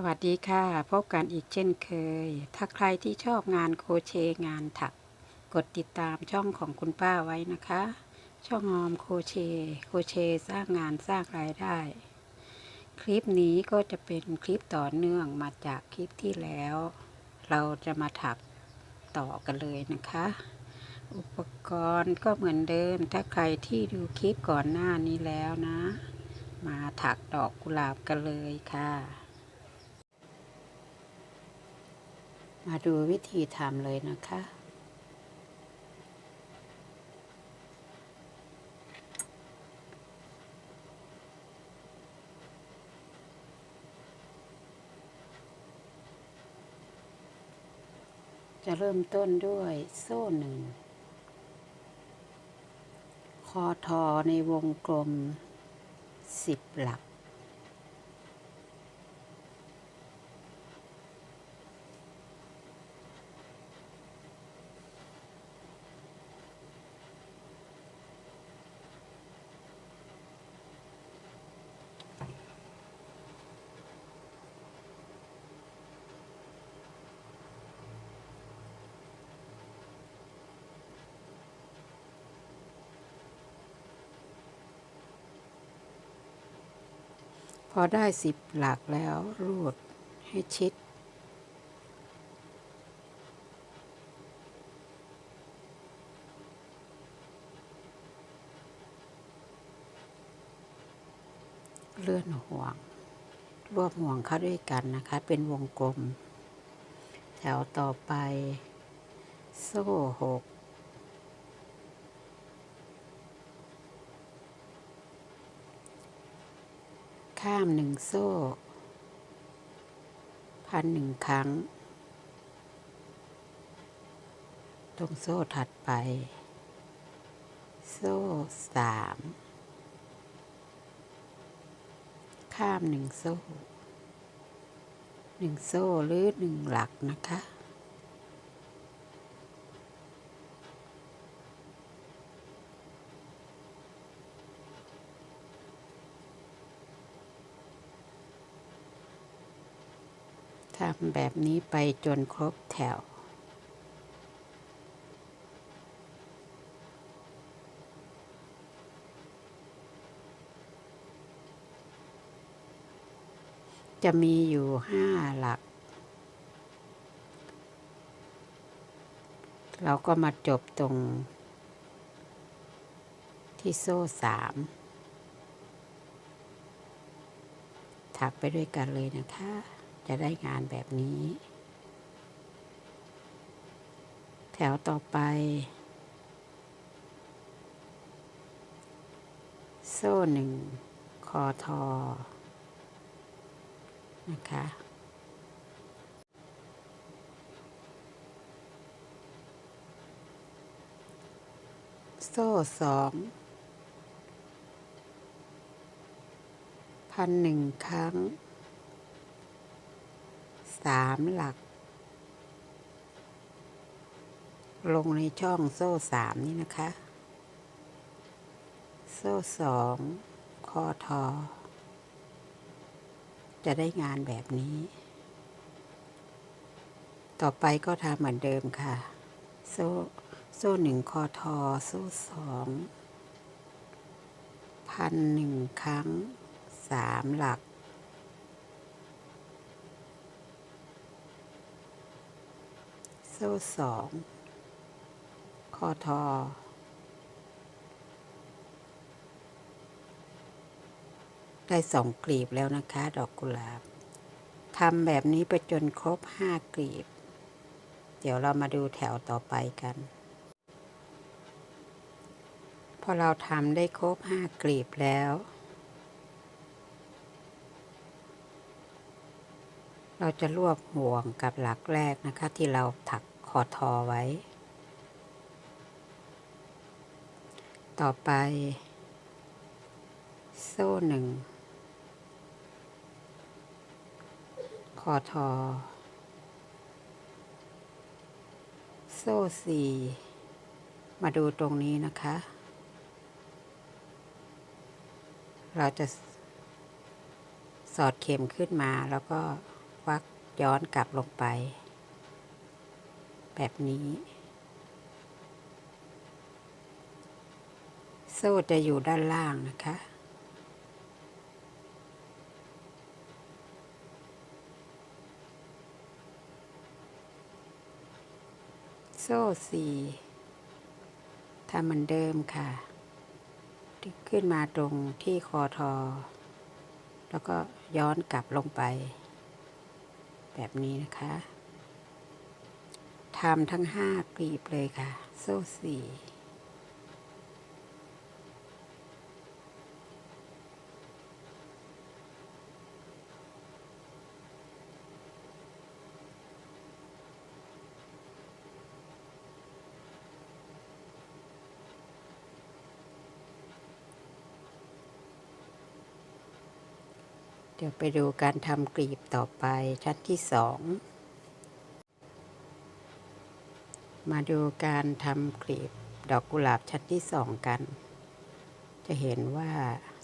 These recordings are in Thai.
สวัสดีค่ะ พบกันอีกเช่นเคย ถ้าใครที่ชอบงานโครเชงานถัก กดติดตามช่องของคุณป้าไว้นะคะ ช่องออมโครเช โครเชสร้างงานสร้างรายได้ คลิปนี้ก็จะเป็นคลิปต่อเนื่องมาจากคลิปที่แล้ว เราจะมาถักต่อกันเลยนะคะ อุปกรณ์ก็เหมือนเดิม ถ้าใครที่ดูคลิปก่อนหน้านี้แล้วนะ มาถักดอกกุหลาบกันเลยค่ะ มาดูวิธีทำเลยนะคะ จะเริ่มต้นด้วยโซ่หนึ่ง คอทอในวงกลมสิบหลัก พอได้สิบหลักแล้วรูดให้ชิด เลื่อนห่วง รวบห่วงเข้าด้วยกันนะคะ เป็นวงกลม แถวต่อไป โซ่หก ข้ามหนึ่งโซ่ พันหนึ่งครั้ง ตรงโซ่ถัดไป โซ่สามข้ามหนึ่งโซ่หนึ่งโซ่หรือหนึ่งหลักนะคะ ทำแบบนี้ไปจนครบแถว จะมีอยู่ห้าหลัก เราก็มาจบตรง ที่โซ่สามถักไปด้วยกันเลยนะคะ จะได้งานแบบนี้ แถวต่อไป โซ่หนึ่งคอทอ นะคะ โซ่สองพันหนึ่งครั้ง สามหลัก ลงในช่องโซ่สามนี่นะคะ โซ่สองคอทอ จะได้งานแบบนี้ ต่อไปก็ทำเหมือนเดิมค่ะ โซ่โซ่หนึ่งคอทอ โซ่สองพันหนึ่งครั้งสามหลัก โซ่สองคอทอ ได้สองกลีบแล้วนะคะ ดอกกุหลาบทำแบบนี้ไปจนครบห้ากลีบ เดี๋ยวเรามาดูแถวต่อไปกัน พอเราทำได้ครบห้ากลีบแล้ว เราจะรวบห่วงกับหลักแรกนะคะ ที่เราถักคอทอไว้ ต่อไป โซ่หนึ่งคอทอ โซ่สี่มาดูตรงนี้นะคะ เราจะสอดเข็มขึ้นมาแล้วก็ วักย้อนกลับลงไป แบบนี้ โซ่จะอยู่ด้านล่างนะคะโซ่สี่ทำเหมือนเดิมค่ะขึ้นมาตรงที่คอทอ แล้วก็ย้อนกลับลงไป แบบนี้นะคะทำทั้งห้ากลีบเลยค่ะ โซ่สี่ เดี๋ยวไปดูการทำกลีบต่อไปชั้นที่สอง มาดูการทำกลีบดอกกุหลาบชั้นที่สองกัน จะเห็นว่า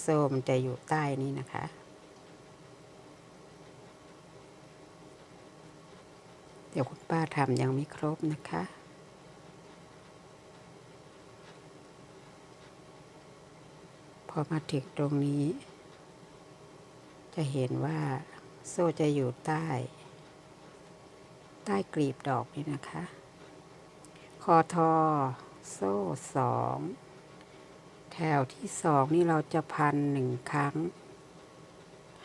โซ่มนจะอยู่ใต้นี้นะคะเดี๋ยวคุณป้าทำยังไม่ครบนะคะ พอมาถึงตรงนี้ จะเห็นว่าโซ่จะอยู่ใต้ ใต้กลีบดอกนี่นะคะ คอทอ โซ่สองแถวที่สองนี่เราจะพันหนึ่งครั้ง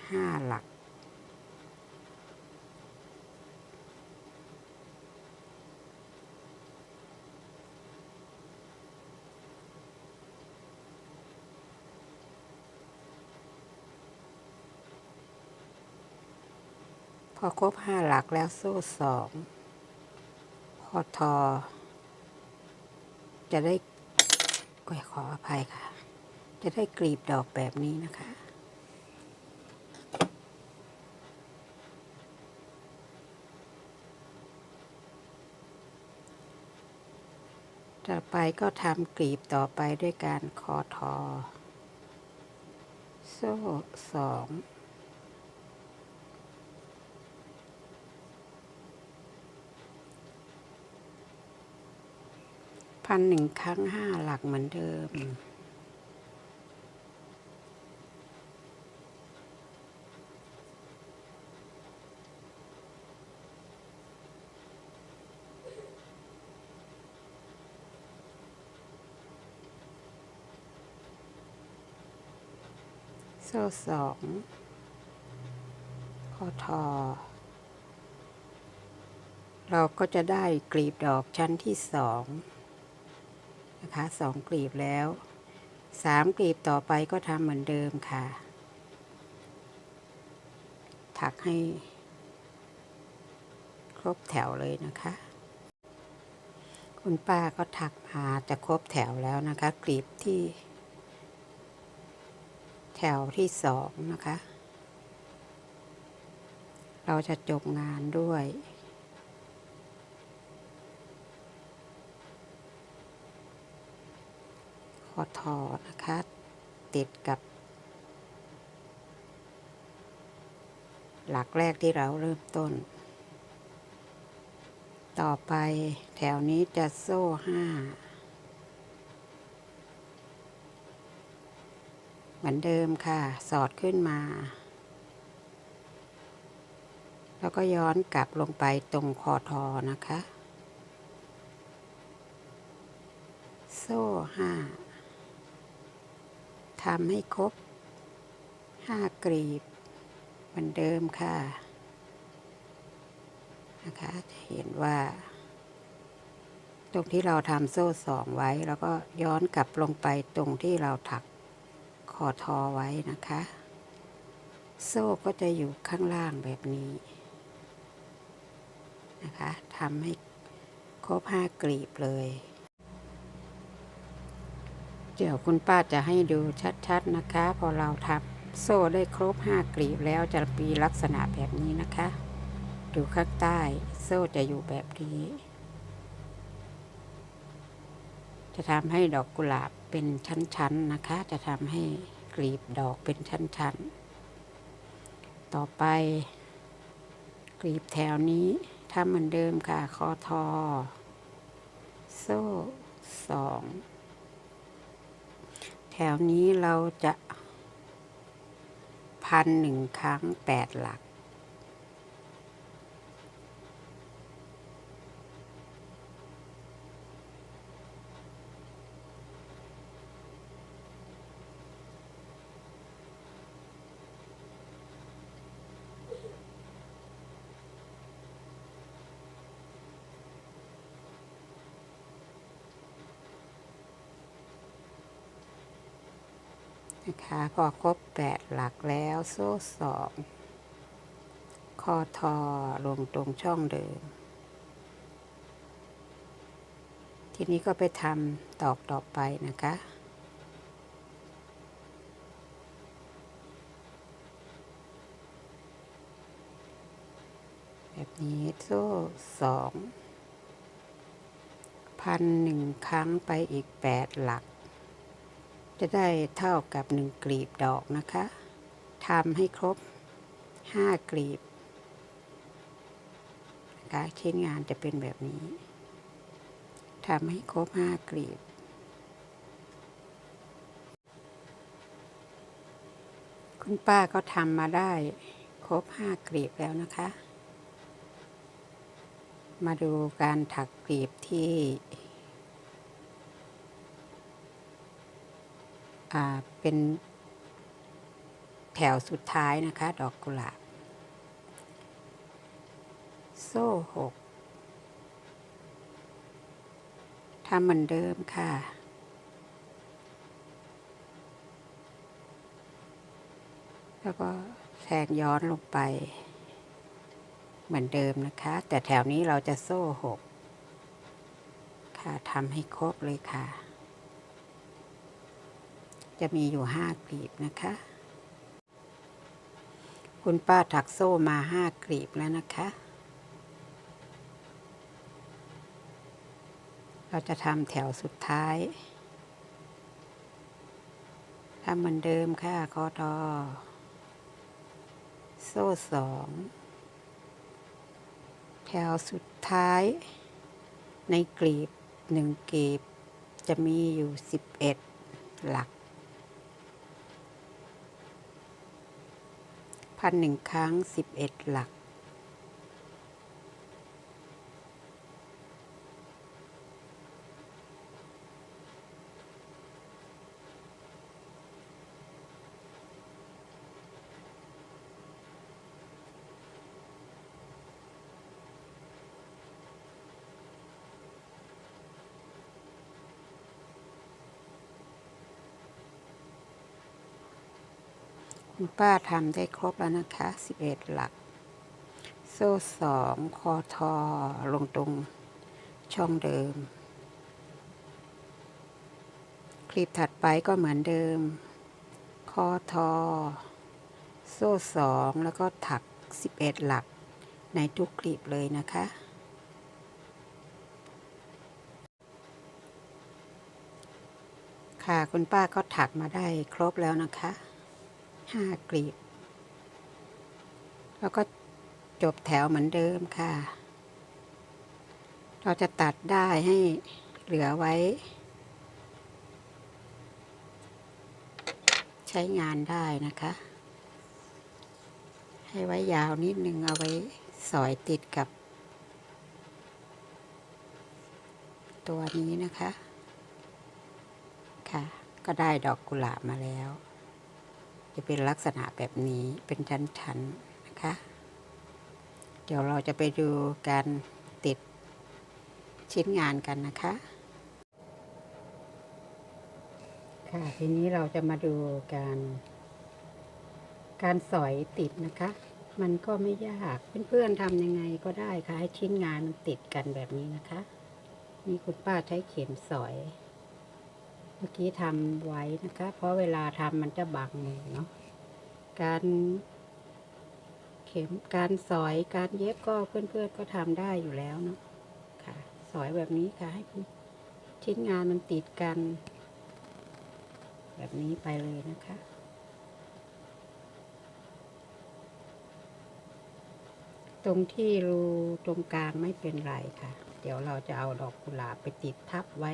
ห้าหลัก อครบห้าหลักแล้วโซ่สองพอทอ จะได้ก็ขออภัยค่ะ จะได้กลีบดอกแบบนี้นะคะ ต่อไปก็ทำกลีบต่อไปด้วยการคอทอ โซ่สอง พันหนึ่งครั้งห้าหลักเหมือนเดิม โซ่สองคอทอเราก็จะได้กลีบดอกชั้นที่สอง นะคะสองกลีบแล้วสามกลีบต่อไปก็ทำเหมือนเดิมค่ะ ถักให้ ครบแถวเลยนะคะ คุณป้าก็ถักมาจะครบแถวแล้วนะคะ กลีบที่ แถวที่สองนะคะ เราจะจบงานด้วย ค อทอนะคะ ติดกับ หลักแรกที่เราเริ่มต้น ต่อไปแถวนี้จะโซ่ห้าเหมือนเดิมค่ะ สอดขึ้นมา แล้วก็ย้อนกลับลงไปตรงคอทอนะคะโซ่ห้า ทำให้ครบห้ากรีบเหมือนเดิมค่ะนะคะจะเห็นว่า ตรงที่เราทำโซ่สองไว้ แล้วก็ย้อนกลับลงไปตรงที่เราถักคอทอไว้นะคะ โซ่ก็จะอยู่ข้างล่างแบบนี้นะคะทำให้ครบห้ากลีบเลย เดี๋ยวคุณป้าจะให้ดูชัดๆนะคะ พอเราทับโซ่ได้ครบห้ากลีบแล้วจะมีลักษณะแบบนี้นะคะ ดูข้างใต้โซ่จะอยู่แบบนี้ จะทำให้ดอกกุหลาบเป็นชั้นๆนะคะ จะทำให้กลีบดอกเป็นชั้นๆ ต่อไปกลีบแถวนี้ทำเหมือนเดิมค่ะ คอทอ โซ่สอง แถวนี้เราจะพันหนึ่งครั้งแปดหลัก นะคะ พอครบแปดหลักแล้วโซ่สองคอทอลงตรงช่องเดิม ทีนี้ก็ไปทำตอกต่อไปนะคะแบบนี้โซ่สองพันหนึ่งครั้งไปอีกแปดหลัก จะได้เท่ากับหนึ่งกลีบดอกนะคะทำให้ครบห้ากลีบนะคะชิ้นงานจะเป็นแบบนี้ทำให้ครบห้ากลีบ คุณป้าก็ทำมาได้ครบห้ากลีบแล้วนะคะ มาดูการถักกลีบที่ อ่า เป็นแถวสุดท้ายนะคะ ดอกกุหลาบ โซ่หกทำเหมือนเดิมค่ะ แล้วก็แทงย้อนลงไป เหมือนเดิมนะคะ แต่แถวนี้เราจะโซ่หกค่ะทำให้ครบเลยค่ะ จะมีอยู่ห้ากลีบนะคะ คุณป้าถักโซ่มาห้ากลีบแล้วนะคะ เราจะทำแถวสุดท้ายทำเหมือนเดิมค่ะคอทอโซ่สองแถวสุดท้าย ในกลีบหนึ่งกลีบจะมีอยู่สิบเอ็ดหลัก พันหนึ่งครั้งสิบเอ็ดหลัก คุณป้าทำได้ครบแล้วนะคะ 11 หลัก โซ่สองคอทอลงตรงช่องเดิม คลิปถัดไปก็เหมือนเดิม คอทอ โซ่สองแล้วก็ถัก 11 หลักในทุกคลิปเลยนะคะ ค่ะคุณป้าก็ถักมาได้ครบแล้วนะคะ ห้ากลีบ แล้วก็จบแถวเหมือนเดิมค่ะ เราจะตัดได้ให้เหลือไว้ ใช้งานได้นะคะ ให้ไว้ยาวนิดนึงเอาไว้สอยติดกับ ตัวนี้นะคะ ค่ะ ก็ได้ดอกกุหลาบมาแล้ว จะเป็นลักษณะแบบนี้เป็นชั้นๆนะคะ เดี๋ยวเราจะไปดูการติดชิ้นงานกันนะคะ ค่ะทีนี้เราจะมาดูการ การสอยติดนะคะ มันก็ไม่ยากเพื่อนๆทำยังไงก็ได้ค่ะให้ชิ้นงานมันติดกันแบบนี้นะคะ นี่คุณป้าใช้เข็มสอย มื่อกี้ทำไว้นะคะ เพราะเวลาทำมันจะบังมือเนาะการเข็มการสอยการเย็บก็เพื่อนๆก็ทำได้อยู่แล้วเนาะค่ะ สอยแบบนี้ค่ะ ให้ชิ้นงานมันติดกัน แบบนี้ไปเลยนะคะตรงที่รูตรงกลางไม่เป็นไรค่ะ เดี๋ยวเราจะเอาดอกกุหลาบไปติดทับไว้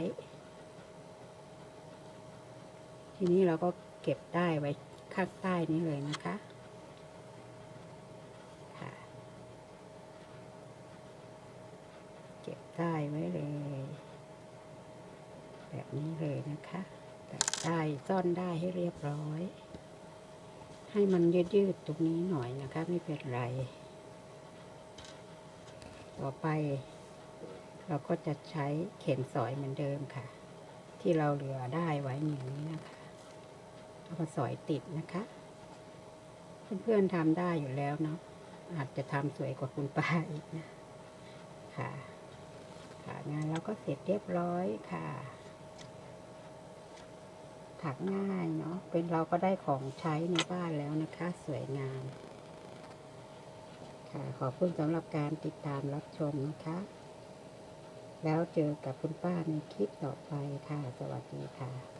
ทีนี้เราก็เก็บได้ไว้ข้างใต้นี้เลยนะคะค่ะเก็บได้ไว้เลย แบบนี้เลยนะคะตัดได้ซ่อนได้ให้เรียบร้อย ให้มันยืดๆตรงนี้หน่อยนะคะ ไม่เป็นไร ต่อไป เราก็จะใช้เข็มสอยเหมือนเดิมค่ะ ที่เราเหลือได้ไว้อย่างนี้นะคะ แล้วก็สอยติดนะคะ เพื่อนๆทำได้อยู่แล้วเนาะอาจจะทำสวยกว่าคุณป้าอีกนะค่ะค่ะงานเราก็เสร็จเรียบร้อยค่ะ ถักง่ายเนาะเป็นเราก็ได้ของใช้ในบ้านแล้วนะคะ สวยงาม ค่ะขอบคุณสำหรับการติดตามรับชมนะคะ แล้วเจอกับคุณป้าในคลิปต่อไปค่ะ สวัสดีค่ะ